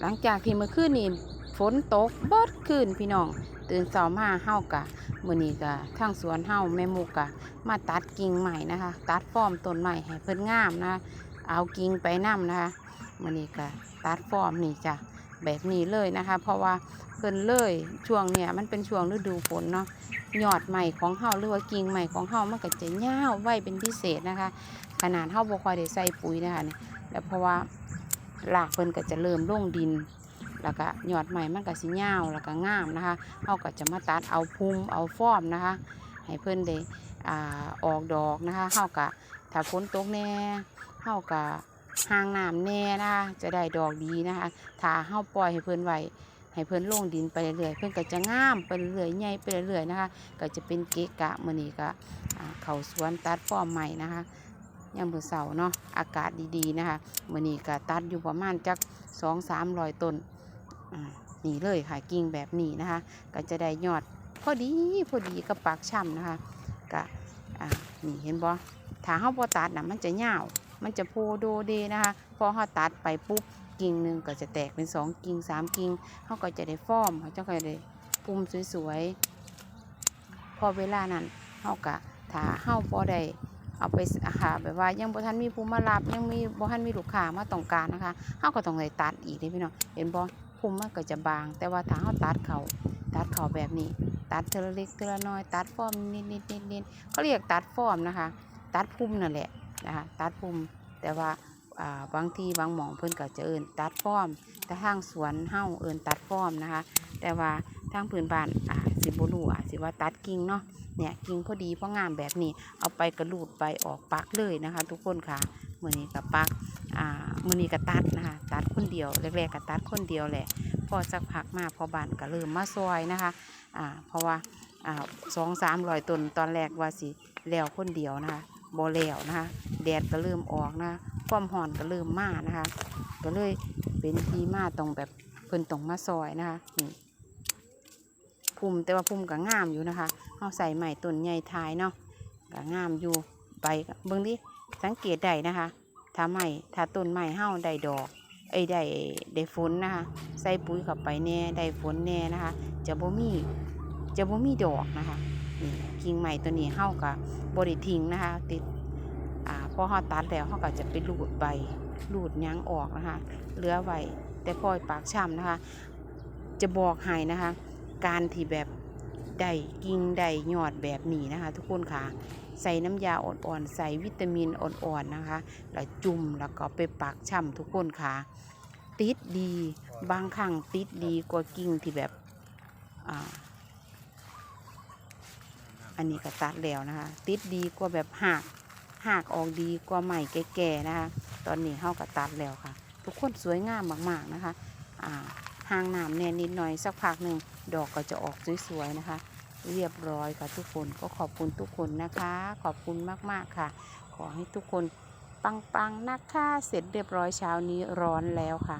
หลังจากที่เมื่อคืนนี้ฝนตกเบิดคืนพี่น้อง ตื่นเช้ามาเฮากะมื้อนี้กะทางสวนเฮาแม่มูกะ มาตัดกิ่งใหม่นะคะ ตัดฟอร์มต้นใหม่ให้เพิ่นงามนะ เอากิ่งไปนํนะคะมื้อนี้กะตัดฟอร์มนี่จ้ะแบบนี้เลยนะคะ เพราะว่าเพิ่นเลยช่วงเนี้ยมันเป็นช่วงฤดูฝนเนาะยอดใหม่ของเฮาหรือว่ากิ่งใหม่ของเฮามันก็จะยาวไว้เป็นพิเศษนะคะ ขนาดเฮาบ่ค่อยได้ใส่ปุ๋ยนะคะเนี่ยแล้วเพราะว่า รากเพิ่นก็จะเริ่มลงดิน แล้วก็ยอดใหม่มันก็สิยาวแล้วก็งามนะคะเฮาก็จะมาตัดเอาพุ่มเอาฟอมนะคะ ให้เพิ่นได้อ่าออกดอกนะคะเฮาก็ถ้าฝนตกแน่เฮาก็ห่างน้ำแน่นะคะจะได้ดอกดีนะคะถ้าเฮาปล่อยให้เพิ่นไว้ให้เพิ่นลงดินไปเรื่อยเพิ่นก็จะงามไปเรื่อยใหญ่ไปเรื่อยนะคะ ก็จะเป็นเกะกะมื้อนี้ก็เข้าสวนตัดฟอร์มใหม่นะคะ ยามมื้อเสาร์เนาะอากาศดีๆนะคะมื้อนี้ก็ตัดอยู่ประมาณจักสองสามร้อยต้นนี่เลยค่ะกิ่งแบบนี้นะคะ ก็จะได้ยอดพอดีพอดีกับปากช่ำนะคะก็นี่เห็นบ่ถ้าเฮาบ่ตัดน่ะมันจะยาวมันจะโพโดเดนะคะพอเฮาตัดไปปุ๊บกิ่งหนึ่งก็จะแตกเป็นสองกิ่งสามกิ่งเฮาก็จะได้ฟอร์มเขาจะได้ปุ่มสวยๆ พอเวลานั้นเฮาก็ถ้าเฮาบ่ได้ เอาไปหาแบบว่ายังบ่ทันมีผู้มารับยังมีบ่ทันมีลูกค้ามาต้องการนะคะเฮาก็ต้องได้ตัดอีกเด้พี่น้องเห็นบ่พุ่มมันก็จะบาง แต่ว่าถ้าเฮาตัดเขาตัดเขาแบบนี้ ตัดเทอละเล็กเทละน้อย ตัดฟอร์มนิดนิดนิดนิดเขาเรียกตัดฟอร์มนะคะ ตัดพุ่มนั่นแหละนะคะตัดพุ่มแต่ว่าบางที่บางหมองเพิ่นก็จะเอิ้นตัดฟอร์มแต่ทางสวนเฮาเอิ้นตัดฟอร์มนะคะ แต่ว่า ทางพื้นบ้านอ่าสิบ่รู้อะสิว่าตัดกิ่งเนาะเนี่ยกิ่งพอดีพองามแบบนี้ เอาไปกระลูดไปออกปักเลยนะคะ ทุกคนค่ะมือนี้กับปักอ่ามือนี้กับตัดนะคะตัดคนเดียวแรกๆกับตัดคนเดียวแหละพอสักพักมาพอบานก็เริ่มมาซอยนะคะอ่าเพราะว่าอ่าสองสามร้อยต้นตอนแรกว่าสิแล้วคนเดียวนะคะบ่แล้วนะคะแดดก็เริ่มออกนะคะความห่อนก็เริ่มมานะคะ ก็เลยเป็นที่มาตรงแบบเพิ่นตรงมาซอยนะคะนี่ พุ่มแต่ว่าพุ่มก็งามอยู่นะคะเอาใส่ใหม่ต้นใหญ่ทายเนาะก็งามอยู่ไปเบิ่งดิสังเกตได้นะคะ ถ้าไม่ถ้าต้นไม้เห่าได้ดอกเอ้ได้ได้ฝนนะคะ ใส่ปุ๋ยเข้าไปแน่ได้ฝนแน่นะคะ จะบ่มีจะบ่มีดอกนะคะนี่กิ่งใหม่ตัวนี้เห่ากับบริทิ้งนะคะ ติดอ่าพอเฮาตัดแล้วเฮาก็จะไปรูดใบรูดยั้งออกนะคะเหลือไว้แต่พอยปากช่ำนะคะ จะบอกให้นะคะ การที่แบบได้กิ่งได้ยอดแบบนี้นะคะ ทุกคนค่ะ ใส่น้ำยาอ่อนๆใส่วิตามินอ่อนๆนะคะ แล้วจุ่มแล้วก็ไปปักช่ำทุกคนค่ะ ติดดีบางครั้งติดดีกว่ากิ่งที่แบบอ่าอันนี้ก็ตัดแล้วนะคะ ติดดีกว่าแบบหักหักออกดีกว่าใหม่แก่ๆนะคะ ตอนนี้เฮาก็ตัดแล้วค่ะ ทุกคนสวยงามมากๆนะคะ อ่า ห่างหนามแน่นิดหน่อยสักพักหนึ่งดอกก็จะออกสวยๆนะคะ เรียบร้อยค่ะทุกคนก็ขอบคุณทุกคนนะคะ ขอบคุณมากๆค่ะ ขอให้ทุกคนปังๆนะคะ เสร็จเรียบร้อยเช้านี้ร้อนแล้วค่ะ